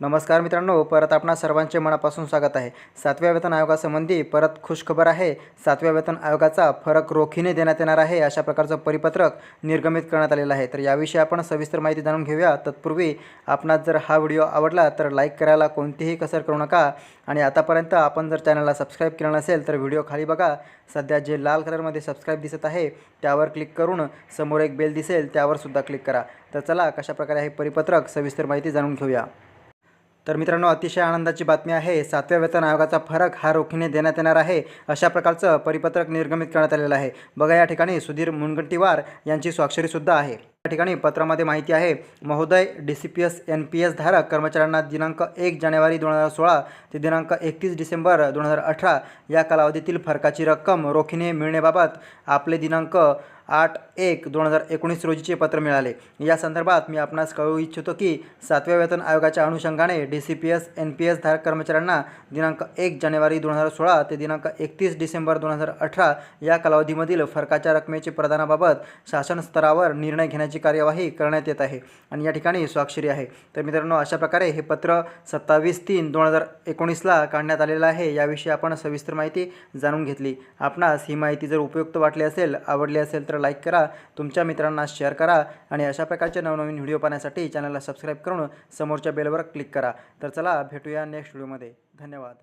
नमस्कार मित्रांनो परत आपणा सर्वांचे मनापासून स्वागत आहे. सातव्या वेतन आयोगासंबंधी परत खुशखबर आहे. सातव्या वेतन आयोगाचा फरक रोखीने देण्यात येणार आहे अशा प्रकारचं परिपत्रक निर्गमित करण्यात आलेलं आहे. तर याविषयी आपण सविस्तर माहिती जाणून घेऊया. तत्पूर्वी आपणास जर हा व्हिडिओ आवडला तर लाईक करायला कोणतीही कसर करू नका. आणि आतापर्यंत आपण जर चॅनलला सबस्क्राईब केलं नसेल तर व्हिडिओ खाली बघा. सध्या जे लाल कलरमध्ये सबस्क्राईब दिसत आहे त्यावर क्लिक करून समोर एक बेल दिसेल त्यावर सुद्धा क्लिक करा. तर चला कशाप्रकारे हे परिपत्रक सविस्तर माहिती जाणून घेऊया. तर मित्रांनो अतिशय आनंदाची बातमी आहे सातव्या वेतन आयोगाचा फरक हा रोखीने देण्यात येणार आहे अशा प्रकारचं परिपत्रक निर्गमित करण्यात आलेलं आहे. बघा या ठिकाणी सुधीर मुनगंटीवार यांची स्वाक्षरीसुद्धा आहे. या ठिकाणी पत्रामध्ये माहिती आहे महोदय D C P S N P S धारक कर्मचाऱ्यांना दिनांक एक जानेवारी दोन हजार सोळा ते दिनांक एकतीस डिसेंबर दोन हजार अठरा या कालावधीतील फरकाची रक्कम रोखीने मिळण्याबाबत आपले दिनांक आठ एक दोन हजार एकोणीस रोजीचे पत्र मिळाले. या संदर्भात मी आपणास कळू इच्छितो की सातव्या वेतन आयोगाच्या अनुषंगाने D C P S N P S धारक कर्मचाऱ्यांना दिनांक एक जानेवारी दोन हजार सोळा ते दिनांक एकतीस डिसेंबर दोन हजार अठरा या कालावधीमधील फरकाच्या रकमेचे प्रदानाबाबत शासन स्तरावर निर्णय घेण्याची कार्यवाही करण्यात येत आहे आणि या ठिकाणी स्वाक्षरी आहे. तर मित्रांनो अशा प्रकारे हे पत्र सत्तावीस तीन दोन हजार एकोणीसला काढण्यात आलेलं आहे याविषयी आपण सविस्तर माहिती जाणून घेतली. आपणास ही माहिती जर उपयुक्त वाटली असेल आवडली असेल तर लाईक करा तुमच्या मित्रांना शेअर करा आणि अशा प्रकारचे नवनवीन व्हिडिओ पाहण्यासाठी चॅनलला सबस्क्राईब करून समोरच्या बेलवर क्लिक करा. तर चला भेटूया नेक्स्ट व्हिडिओमध्ये. धन्यवाद.